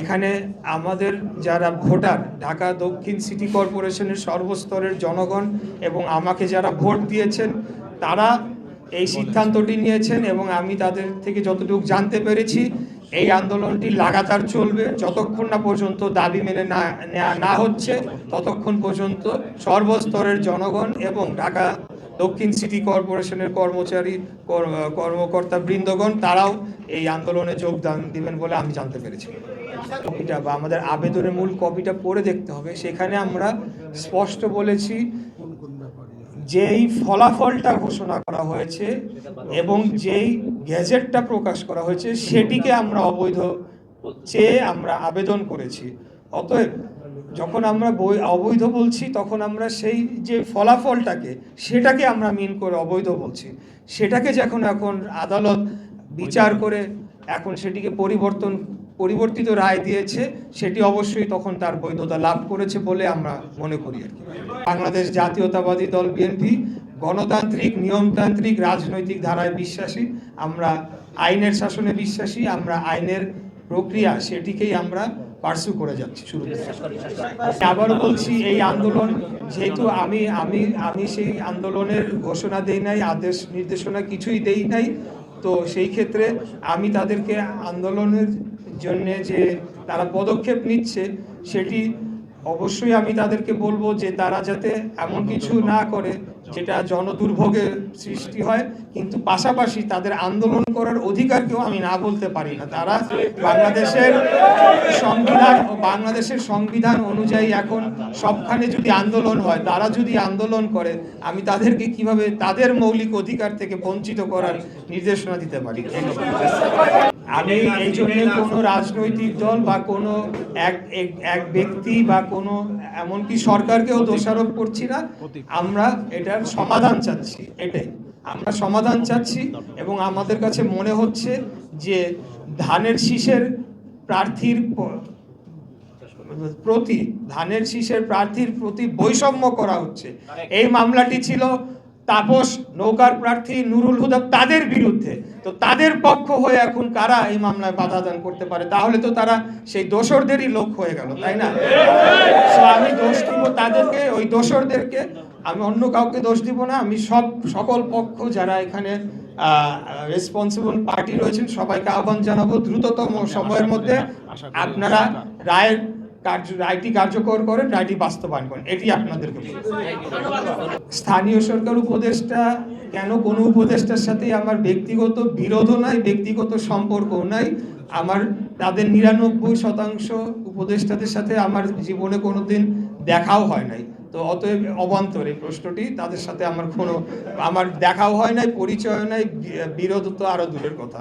এখানে আমাদের যারা ভোটার, ঢাকা দক্ষিণ সিটি কর্পোরেশনের সর্বস্তরের জনগণ এবং আমাকে যারা ভোট দিয়েছেন, তারা এই সিদ্ধান্তটি নিয়েছেন এবং আমি তাদের থেকে যতটুকু জানতে পেরেছি, এই আন্দোলনটি লাগাতার চলবে। যতক্ষণ না পর্যন্ত দাবি মেনে না না হচ্ছে, ততক্ষণ পর্যন্ত সর্বস্তরের জনগণ এবং ঢাকা দক্ষিণ সিটি কর্পোরেশনের কর্মচারী, কর- কর্মকর্তা বৃন্দগণ, তারাও এই আন্দোলনে যোগদান দিবেন বলে আমি জানতে পেরেছি। কপিটা বা আমাদের আবেদনের মূল কপিটা পড়ে দেখতে হবে। সেখানে আমরা স্পষ্ট বলেছি যেই ফলাফলটা ঘোষণা করা হয়েছে এবং যেই গ্যাজেটটা প্রকাশ করা হয়েছে, সেটিকে আমরা অবৈধ চেয়ে আমরা আবেদন করেছি। অতএব যখন আমরা বই অবৈধ বলছি তখন আমরা সেই যে ফলাফলটাকে সেটাকে আমরা মিন করে অবৈধ বলছি। সেটাকে যখন এখন আদালত বিচার করে এখন সেটিকে পরিবর্তন পরিবর্তিত রায় দিয়েছে সেটি অবশ্যই তখন তার বৈধতা লাভ করেছে বলে আমরা মনে করি আর কি। বাংলাদেশ জাতীয়তাবাদী দল বিএনপি গণতান্ত্রিক নিয়মতান্ত্রিক রাজনৈতিক ধারায় বিশ্বাসী। আমরা আইনের শাসনে বিশ্বাসী আমরা আইনের প্রক্রিয়া সেটিকেই আমরা পার্সু করে যাচ্ছি শুরু থেকে। আবারও বলছি, এই আন্দোলন যেহেতু আমি আমি আমি সেই আন্দোলনের ঘোষণা দেই নাই, আদেশ নির্দেশনা কিছুই দেই নাই, তো সেই ক্ষেত্রে আমি তাদেরকে আন্দোলনের জন্য যে তারা পদক্ষেপ নিচ্ছে, সেটি অবশ্যই আমি তাদেরকে বলব যে তারা যাতে এমন কিছু না করে যেটা জনদুর্ভোগের সৃষ্টি হয়, কিন্তু পাশাপাশি তাদের আন্দোলন করার অধিকারকেও আমি না বলতে পারি না। তারা বাংলাদেশের সংবিধান বাংলাদেশের সংবিধান অনুযায়ী এখন সবখানে যদি আন্দোলন হয়, তারা যদি আন্দোলন করে, আমি তাদেরকে কীভাবে তাদের মৌলিক অধিকার থেকে বঞ্চিত করার নির্দেশনা দিতে পারি? আমি এই জন্য কোনো রাজনৈতিক দল বা কোনো এক, এক- ব্যক্তি বা কোনো এমনকি সরকারকেও দোষারোপ করছি না। আমরা এটার সমাধান চাচ্ছি, এটাই। আমরা সমাধান চাচ্ছি এবং আমাদের কাছে মনে হচ্ছে যে ধানের শীষের প্রার্থীর প্রতি, ধানের শীষের প্রার্থীর প্রতি বৈষম্য করা হচ্ছে। এই মামলাটি ছিল তাপস নৌকার প্রার্থী নুরুল হুদা তাদের বিরুদ্ধে। তো তাদের পক্ষ হয়ে এখন কারা এই মামলায় বাধা দান করতে পারে? তাহলে তো তারা সেই দোসরদেরই লোক হয়ে গেল তাই না? আমি দোষ দিব তাদেরকে ওই দোসরদেরকে। আমি অন্য কাউকে দোষ দিব না আমি সব সকল পক্ষ যারা এখানে রেসপন্সিবল পার্টি রয়েছেন সবাইকে আহ্বান জানাব দ্রুততম সময়ের মধ্যে। আপনারা রায়ের কার্য রায়টি কার্যকর করেন রায়টি বাস্তবায়ন করেন। এটি আপনাদেরকে। স্থানীয় সরকার উপদেষ্টা, কেন কোনো উপদেষ্টার সাথে আমার ব্যক্তিগত বিরোধও নাই, ব্যক্তিগত সম্পর্ক নাই? আমার, তাদের নিরানব্বই শতাংশ উপদেষ্টাদের সাথে আমার জীবনে কোনো দিন দেখাও হয় নাই। তো অতএব অবান্তর এই প্রশ্নটি, তাদের সাথে আমার কোনো, আমার দেখাও হয় নাই পরিচয় নাই বিরোধ তো আরও দূরের কথা।